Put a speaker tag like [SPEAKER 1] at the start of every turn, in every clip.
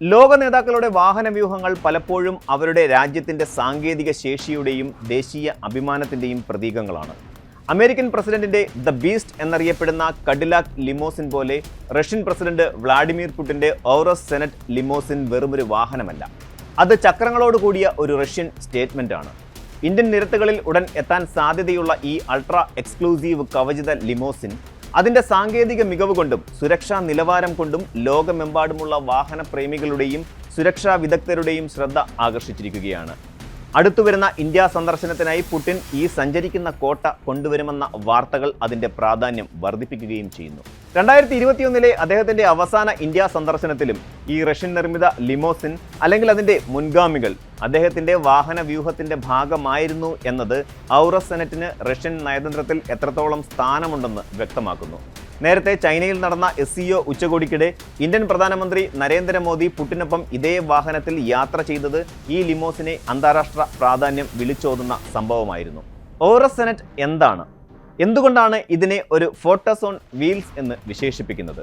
[SPEAKER 1] ലോക നേതാക്കളുടെ വാഹന വ്യൂഹങ്ങൾ പലപ്പോഴും അവരുടെ രാജ്യത്തിന്റെ സാങ്കേതിക ശേഷിയുടെയും ദേശീയ അഭിമാനത്തിന്റെയും പ്രതീകങ്ങളാണ്. അമേരിക്കൻ പ്രസിഡന്റിന്റെ ദ ബീസ്റ്റ് എന്നറിയപ്പെടുന്ന കഡിലാക് ലിമോസിൻ പോലെ റഷ്യൻ പ്രസിഡന്റ് വ്ളാഡിമിർ പുടിന്റെ ഓറസ് സെനറ്റ് ലിമോസിൻ വെറുമൊരു വാഹനമല്ല. അത് ചക്രങ്ങളോട് കൂടിയ ഒരു റഷ്യൻ സ്റ്റേറ്റ്മെന്റ് ആണ് ഇന്ത്യൻ നിരത്തുകളിൽ ഉടൻ എത്താൻ സാധ്യതയുള്ള ഈ അൾട്രാ എക്സ്ക്ലൂസീവ് കവചിത ലിമോസിൻ അതിന്റെ സാങ്കേതിക മികവ് കൊണ്ടും സുരക്ഷാ നിലവാരം കൊണ്ടും ലോകമെമ്പാടുമുള്ള വാഹന പ്രേമികളുടെയും സുരക്ഷാ വിദഗ്ധരുടെയും ശ്രദ്ധ ആകർഷിച്ചിരിക്കുകയാണ്. അടുത്തുവരുന്ന ഇന്ത്യ സന്ദർശനത്തിനായി പുടിൻ ഈ സഞ്ചരിക്കുന്ന കോട്ട കൊണ്ടുവരുമെന്ന വാർത്തകൾ അതിന്റെ പ്രാധാന്യം വർദ്ധിപ്പിക്കുകയും ചെയ്യുന്നു. രണ്ടായിരത്തി ഇരുപത്തിയൊന്നിലെ അദ്ദേഹത്തിന്റെ അവസാന ഇന്ത്യ സന്ദർശനത്തിലും ഈ റഷ്യൻ നിർമ്മിത ലിമോസിൻ അല്ലെങ്കിൽ അതിന്റെ മുൻഗാമികൾ അദ്ദേഹത്തിന്റെ വാഹന വ്യൂഹത്തിന്റെ ഭാഗമായിരുന്നു എന്നത് ഔറസ് സെനറ്റിന് റഷ്യൻ നയതന്ത്രത്തിൽ എത്രത്തോളം സ്ഥാനമുണ്ടെന്ന് വ്യക്തമാക്കുന്നു. നേരത്തെ ചൈനയിൽ നടന്ന എസ് സിഒ ഉച്ചകോടിക്കിടെ ഇന്ത്യൻ പ്രധാനമന്ത്രി നരേന്ദ്രമോദി പുട്ടിനൊപ്പം ഇതേ വാഹനത്തിൽ യാത്ര ചെയ്തത് ഈ ലിമോസിനെ അന്താരാഷ്ട്ര പ്രാധാന്യം വിളിച്ചോതുന്ന സംഭവമായിരുന്നു. ഓറസ് സെനറ്റ് എന്താണ്? എന്തുകൊണ്ടാണ് ഇതിനെ ഒരു ഫോട്ടോസോൺ വീൽസ് എന്ന് വിശേഷിപ്പിക്കുന്നത്?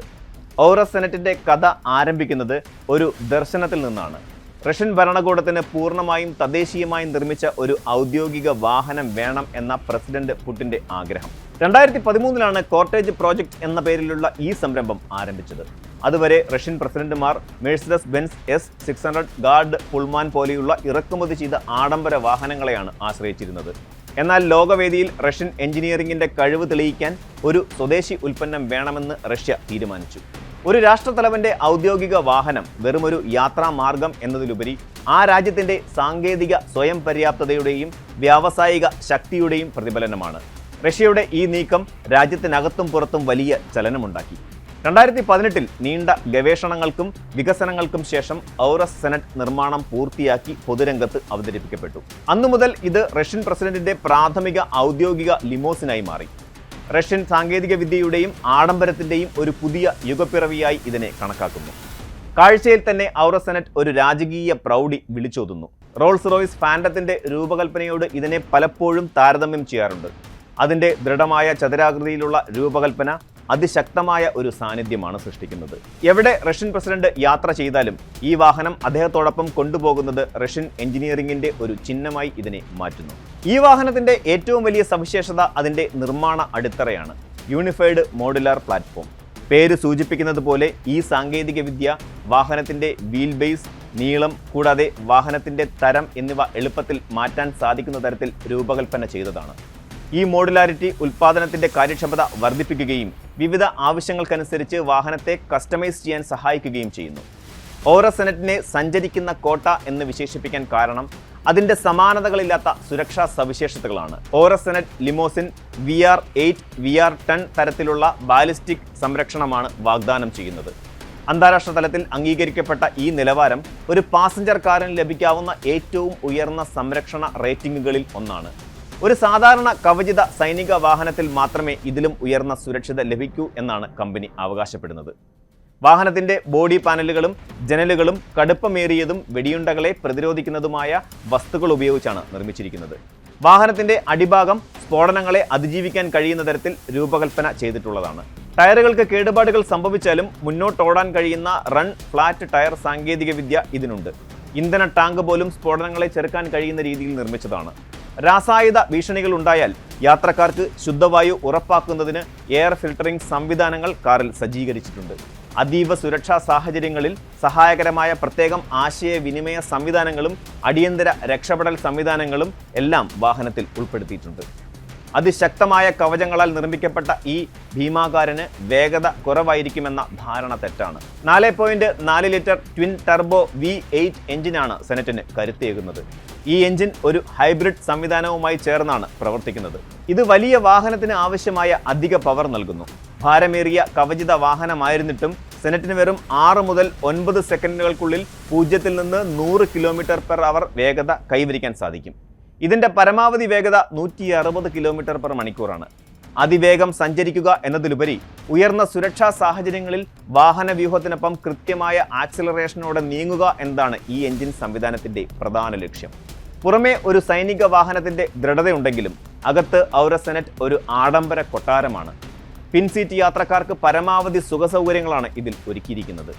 [SPEAKER 1] ഔറ സെനറ്റിന്റെ കഥ ആരംഭിക്കുന്നത് ഒരു ദർശനത്തിൽ നിന്നാണ്. റഷ്യൻ ഭരണകൂടത്തിന് പൂർണമായും തദ്ദേശീയമായും നിർമ്മിച്ച ഒരു ഔദ്യോഗിക വാഹനം വേണം എന്ന പ്രസിഡന്റ് പുട്ടിന്റെ ആഗ്രഹം. രണ്ടായിരത്തി പതിമൂന്നിലാണ് കോർട്ടേജ് പ്രോജക്റ്റ് എന്ന പേരിലുള്ള ഈ സംരംഭം ആരംഭിച്ചത്. അതുവരെ റഷ്യൻ പ്രസിഡന്റുമാർ Mercedes Benz S six hundred guard Pullman പോലെയുള്ള ഇറക്കുമതി ചെയ്ത ആഡംബര വാഹനങ്ങളെയാണ് ആശ്രയിച്ചിരുന്നത്. എന്നാൽ ലോകവേദിയിൽ റഷ്യൻ എഞ്ചിനീയറിംഗിന്റെ കഴിവ് തെളിയിക്കാൻ ഒരു സ്വദേശി ഉൽപ്പന്നം വേണമെന്ന് റഷ്യ തീരുമാനിച്ചു. ഒരു രാഷ്ട്രത്തലവന്റെ ഔദ്യോഗിക വാഹനം വെറുമൊരു യാത്രാ മാർഗം എന്നതിലുപരി ആ രാജ്യത്തിന്റെ സാങ്കേതിക സ്വയം പര്യാപ്തതയുടെയും വ്യാവസായിക ശക്തിയുടെയും പ്രതിഫലനമാണ്. റഷ്യയുടെ ഈ നീക്കം രാജ്യത്തിനകത്തും പുറത്തും വലിയ ചലനമുണ്ടാക്കി. രണ്ടായിരത്തി പതിനെട്ടിൽ നീണ്ട ഗവേഷണങ്ങൾക്കും വികസനങ്ങൾക്കും ശേഷം ഔറസ് സെനറ്റ് നിർമ്മാണം പൂർത്തിയാക്കി പൊതുരംഗത്ത് അവതരിപ്പിക്കപ്പെട്ടു. അന്നു മുതൽ ഇത് റഷ്യൻ പ്രസിഡന്റിന്റെ പ്രാഥമിക ഔദ്യോഗിക ലിമോസിനായി മാറി. റഷ്യൻ സാങ്കേതിക വിദ്യയുടെയും ആഡംബരത്തിന്റെയും ഒരു പുതിയ യുഗപ്പിറവിയായി ഇതിനെ കണക്കാക്കുന്നു. കാഴ്ചയിൽ തന്നെ ഔറസ് സെനറ്റ് ഒരു രാജകീയ പ്രൗഢി വിളിച്ചോതുന്നു. റോൾസ് റോയ്സ് ഫാൻഡത്തിന്റെ രൂപകൽപ്പനയോട് ഇതിനെ പലപ്പോഴും താരതമ്യം ചെയ്യാറുണ്ട്. അതിന്റെ ദൃഢമായ ചതുരാകൃതിയിലുള്ള രൂപകൽപ്പന അതിശക്തമായ ഒരു സാന്നിധ്യമാണ് സൃഷ്ടിക്കുന്നത്. എവിടെ റഷ്യൻ പ്രസിഡന്റ് യാത്ര ചെയ്താലും ഈ വാഹനം അദ്ദേഹത്തോടൊപ്പം കൊണ്ടുപോകുന്നത് റഷ്യൻ എഞ്ചിനീയറിംഗിന്റെ ഒരു ചിഹ്നമായി ഇതിനെ മാറ്റുന്നു. ഈ വാഹനത്തിന്റെ ഏറ്റവും വലിയ സവിശേഷത അതിന്റെ നിർമ്മാണ അടിത്തറയാണ്. Unified modular platform. പേര് സൂചിപ്പിക്കുന്നത് പോലെ ഈ സാങ്കേതിക വിദ്യ വാഹനത്തിന്റെ വീൽ ബേസ് നീളം കൂടാതെ വാഹനത്തിന്റെ തരം എന്നിവ എളുപ്പത്തിൽ മാറ്റാൻ സാധിക്കുന്ന തരത്തിൽ രൂപകൽപ്പന ചെയ്തതാണ്. ഈ മോഡുലാരിറ്റി ഉൽപ്പാദനത്തിന്റെ കാര്യക്ഷമത വർദ്ധിപ്പിക്കുകയും വിവിധ ആവശ്യങ്ങൾക്കനുസരിച്ച് വാഹനത്തെ കസ്റ്റമൈസ് ചെയ്യാൻ സഹായിക്കുകയും ചെയ്യുന്നു. ഓറ സെനറ്റിനെ സഞ്ചരിക്കുന്ന കോട്ട എന്ന് വിശേഷിപ്പിക്കാൻ കാരണം അതിന്റെ സമാനതകളില്ലാത്ത സുരക്ഷാ സവിശേഷതകളാണ്. Aurus Senat limousine V R eight V R ten തരത്തിലുള്ള ബാലിസ്റ്റിക് സംരക്ഷണമാണ് വാഗ്ദാനം ചെയ്യുന്നത്. അന്താരാഷ്ട്ര തലത്തിൽ അംഗീകരിക്കപ്പെട്ട ഈ നിലവാരം ഒരു പാസഞ്ചർ കാറിന് ലഭിക്കാവുന്ന ഏറ്റവും ഉയർന്ന സംരക്ഷണ റേറ്റിംഗുകളിൽ ഒന്നാണ്. ഒരു സാധാരണ കവചിത സൈനിക വാഹനത്തിൽ മാത്രമേ ഇതിലും ഉയർന്ന സുരക്ഷിത ലഭിക്കൂ എന്നാണ് കമ്പനി അവകാശപ്പെടുന്നത്. വാഹനത്തിന്റെ ബോഡി പാനലുകളും ജനലുകളും കടുപ്പമേറിയതും വെടിയുണ്ടകളെ പ്രതിരോധിക്കുന്നതുമായ വസ്തുക്കൾ ഉപയോഗിച്ചാണ് നിർമ്മിച്ചിരിക്കുന്നത്. വാഹനത്തിന്റെ അടിഭാഗം സ്ഫോടനങ്ങളെ അതിജീവിക്കാൻ കഴിയുന്ന തരത്തിൽ രൂപകൽപ്പന ചെയ്തിട്ടുള്ളതാണ്. ടയറുകൾക്ക് കേടുപാടുകൾ സംഭവിച്ചാലും മുന്നോട്ടോടാൻ കഴിയുന്ന റൺ ഫ്ലാറ്റ് ടയർ സാങ്കേതികവിദ്യ ഇതിനുണ്ട്. ഇന്ധന ടാങ്ക് പോലും സ്ഫോടനങ്ങളെ ചെറുക്കാൻ കഴിയുന്ന രീതിയിൽ നിർമ്മിച്ചതാണ്. രാസായുധ ഭീഷണികൾ ഉണ്ടായാൽ യാത്രക്കാർക്ക് ശുദ്ധവായു ഉറപ്പാക്കുന്നതിന് എയർ ഫിൽട്ടറിംഗ് സംവിധാനങ്ങൾ കാറിൽ സജ്ജീകരിച്ചിട്ടുണ്ട്. അതീവ സുരക്ഷാ സാഹചര്യങ്ങളിൽ സഹായകരമായ പ്രത്യേകം ആശയവിനിമയ സംവിധാനങ്ങളും അടിയന്തര രക്ഷപ്പെടൽ സംവിധാനങ്ങളും എല്ലാം വാഹനത്തിൽ ഉൾപ്പെടുത്തിയിട്ടുണ്ട്. അതിശക്തമായ കവചങ്ങളാൽ നിർമ്മിക്കപ്പെട്ട ഈ ഭീമാകാരന് വേഗത കുറവായിരിക്കുമെന്ന ധാരണ തെറ്റാണ്. നാല് പോയിന്റ് നാല് litre twin turbo V eight എഞ്ചിനാണ് സെനറ്റിന് കരുത്തേകുന്നത്. ഈ എഞ്ചിൻ ഒരു ഹൈബ്രിഡ് സംവിധാനവുമായി ചേർന്നാണ് പ്രവർത്തിക്കുന്നത്. ഇത് വലിയ വാഹനത്തിന് ആവശ്യമായ അധിക പവർ നൽകുന്നു. ഭാരമേറിയ കവചിത വാഹനമായിരുന്നിട്ടും സെനറ്റിന് വെറും ആറ് മുതൽ ഒൻപത് സെക്കൻഡുകൾക്കുള്ളിൽ പൂജ്യത്തിൽ നിന്ന് നൂറ് കിലോമീറ്റർ പെർ അവർ വേഗത കൈവരിക്കാൻ സാധിക്കും. ഇതിന്റെ പരമാവധി വേഗത നൂറ്റി അറുപത് കിലോമീറ്റർ പെർ മണിക്കൂറാണ്. അതിവേഗം സഞ്ചരിക്കുക എന്നതിലുപരി ഉയർന്ന സുരക്ഷാ സാഹചര്യങ്ങളിൽ വാഹന വ്യൂഹത്തിനൊപ്പം കൃത്യമായ ആക്സിലറേഷനോടെ നീങ്ങുക എന്നതാണ് ഈ എഞ്ചിൻ സംവിധാനത്തിന്റെ പ്രധാന ലക്ഷ്യം. പുറമെ ഒരു സൈനിക വാഹനത്തിന്റെ ദൃഢതയുണ്ടെങ്കിലും അകത്ത് ഔര സെനറ്റ് ഒരു ആഡംബര കൊട്ടാരമാണ്. പിൻസീറ്റ് യാത്രക്കാർക്ക് പരമാവധി സുഖസൗകര്യങ്ങളാണ് ഇതിൽ ഒരുക്കിയിരിക്കുന്നത്.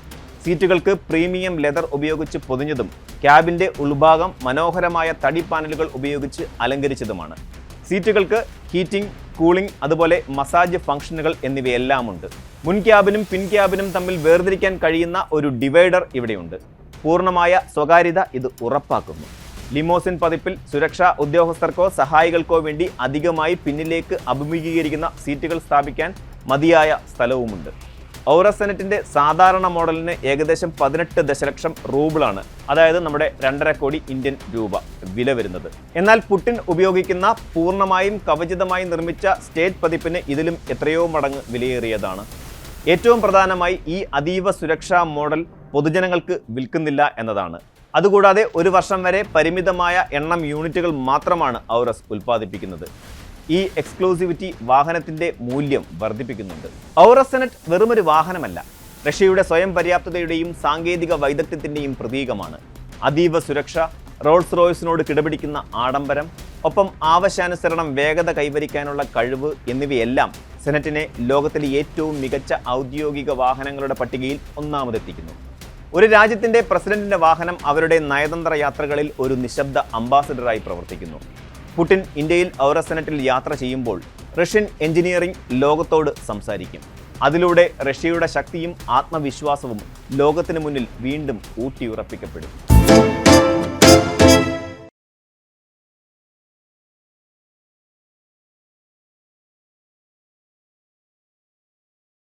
[SPEAKER 1] സീറ്റുകൾക്ക് പ്രീമിയം ലെതർ ഉപയോഗിച്ച് പൊതിഞ്ഞതും ക്യാബിന്റെ ഉൾഭാഗം മനോഹരമായ തടി പാനലുകൾ ഉപയോഗിച്ച് അലങ്കരിച്ചതുമാണ്. സീറ്റുകൾക്ക് ഹീറ്റിംഗ് കൂളിംഗ് അതുപോലെ മസാജ് ഫംഗ്ഷനുകൾ എന്നിവയെല്ലാം ഉണ്ട് മുൻ ക്യാബിനും പിൻ ക്യാബിനും തമ്മിൽ വേർതിരിക്കാൻ കഴിയുന്ന ഒരു ഡിവൈഡർ ഇവിടെയുണ്ട്. പൂർണമായ സ്വകാര്യത ഇത് ഉറപ്പാക്കുന്നു. ലിമോസിൻ പതിപ്പിൽ സുരക്ഷാ ഉദ്യോഗസ്ഥർക്കോ സഹായികൾക്കോ വേണ്ടി അധികമായി പിന്നിലേക്ക് അഭിമുഖീകരിക്കുന്ന സീറ്റുകൾ സ്ഥാപിക്കാൻ മതിയായ സ്ഥലവുമുണ്ട്. ഔറസെനറ്റിന്റെ സാധാരണ മോഡലിന് ഏകദേശം പതിനെട്ട് ദശലക്ഷം റൂബിളാണ് അതായത് നമ്മുടെ രണ്ടര കോടി ഇന്ത്യൻ രൂപ വില വരുന്നത്. എന്നാൽ പുട്ടിൻ ഉപയോഗിക്കുന്ന പൂർണമായും കവചിതമായി നിർമ്മിച്ച സ്റ്റേറ്റ് പതിപ്പിന് ഇതിലും എത്രയോ മടങ്ങ് വിലയേറിയതാണ്. ഏറ്റവും പ്രധാനമായി ഈ അതീവ സുരക്ഷാ മോഡൽ പൊതുജനങ്ങൾക്ക് വിൽക്കുന്നില്ല എന്നതാണ്. അതുകൂടാതെ ഒരു വർഷം വരെ പരിമിതമായ എണ്ണം യൂണിറ്റുകൾ മാത്രമാണ് ഔറസ് ഉൽപ്പാദിപ്പിക്കുന്നത്. ഈ എക്സ്ക്ലൂസിവിറ്റി വാഹനത്തിന്റെ മൂല്യം വർദ്ധിപ്പിക്കുന്നുണ്ട്. ഔറസ് ഔറസെനറ്റ് വെറുമൊരു വാഹനമല്ല. റഷ്യയുടെ സ്വയം പര്യാപ്തതയുടെയും സാങ്കേതിക വൈദഗ്ധ്യത്തിന്റെയും പ്രതീകമാണ്. അതീവ സുരക്ഷ റോൾസ് റോയ്സിനോട് കിടപിടിക്കുന്ന ആഡംബരം ഒപ്പം ആവശ്യാനുസരണം വേഗത കൈവരിക്കാനുള്ള കഴിവ് എന്നിവയെല്ലാം സെനറ്റിനെ ലോകത്തിലെ ഏറ്റവും മികച്ച ഔദ്യോഗിക വാഹനങ്ങളുടെ പട്ടികയിൽ ഒന്നാമതെത്തിക്കുന്നു. ഒരു രാജ്യത്തിന്റെ പ്രസിഡന്റിന്റെ വാഹനം അവരുടെ നയതന്ത്ര യാത്രകളിൽ ഒരു നിശബ്ദ അംബാസഡറായി പ്രവർത്തിക്കുന്നു. പുടിൻ ഇന്ത്യയിൽ ഔറസെനറ്റിൽ യാത്ര ചെയ്യുമ്പോൾ റഷ്യൻ എഞ്ചിനീയറിംഗ് ലോകത്തോട് സംസാരിക്കും. അതിലൂടെ റഷ്യയുടെ ശക്തിയും ആത്മവിശ്വാസവും ലോകത്തിന് മുന്നിൽ വീണ്ടും ഊട്ടിയുറപ്പിക്കപ്പെടും.